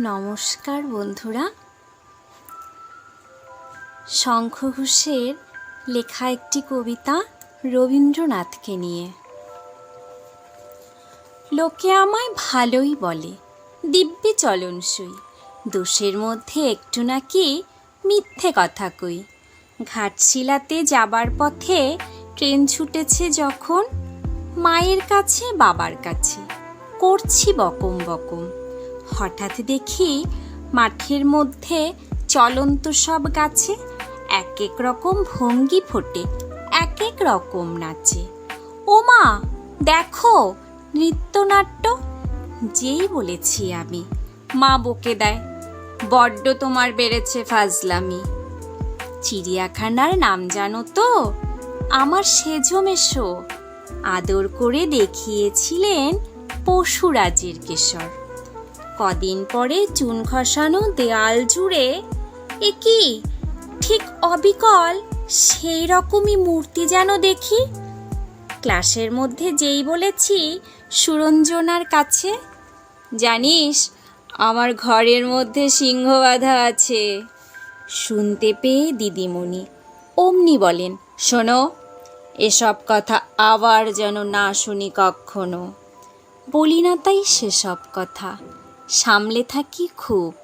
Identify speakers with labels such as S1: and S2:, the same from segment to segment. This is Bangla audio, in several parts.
S1: নমস্কার বন্ধুরা। শঙ্খ ঘোষের লেখা একটি কবিতা রবীন্দ্রনাথকে নিয়ে। লোকে আমায় ভালোই বলে, দিব্যি চলনসই। দোষের মধ্যে একটু নাকি মিথ্যে কথা কই। ঘাটশিলাতে যাবার পথে ট্রেন ছুটেছে যখন, মায়ের কাছে বাবার কাছে। করছি বকম বকম। হঠাৎ দেখি মাঠের মধ্যে চলন্ত সব গাছে এক এক রকম ভঙ্গি ফোটে, এক এক রকম নাচে। ও মা দেখো, নৃত্যনাট্য? যেই বলেছি আমি, মা বকে দেয়, বড্ড তোমার বেড়েছে ফাজলামি। চিড়িয়াখানার নাম জানো তো? আমার সেজো মেশো। আদর করে দেখিয়েছিলেন পশুরাজের কেশর। কদিন পরে চুন খসানো দেয়াল জুড়ে, এ কি? ঠিক অবিকল, সেই রকমই মূর্তি যেন দেখি? ক্লাসের মধ্যে যেই বলেছি, সুরঞ্জনার কাছে? জানিস, আমার ঘরের মধ্যে সিংহ বাঁধা আছে। শুনতে পেয়ে দিদিমণি অমনি বলেন, শোনো, এসব কথা আবার যেন না শুনি কখনো। বলি না তাই সেসব কথা। সামলে থাকি খুব।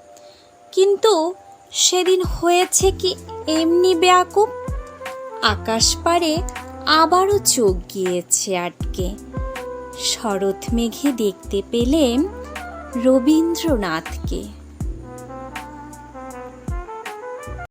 S1: কিন্তু সেদিন হয়েছে কি এমনি বেয়াকুব? আকাশ পারে আবারও চোখ গিয়েছে আটকে। শরৎ মেঘে দেখতে পেলেন রবীন্দ্রনাথকে।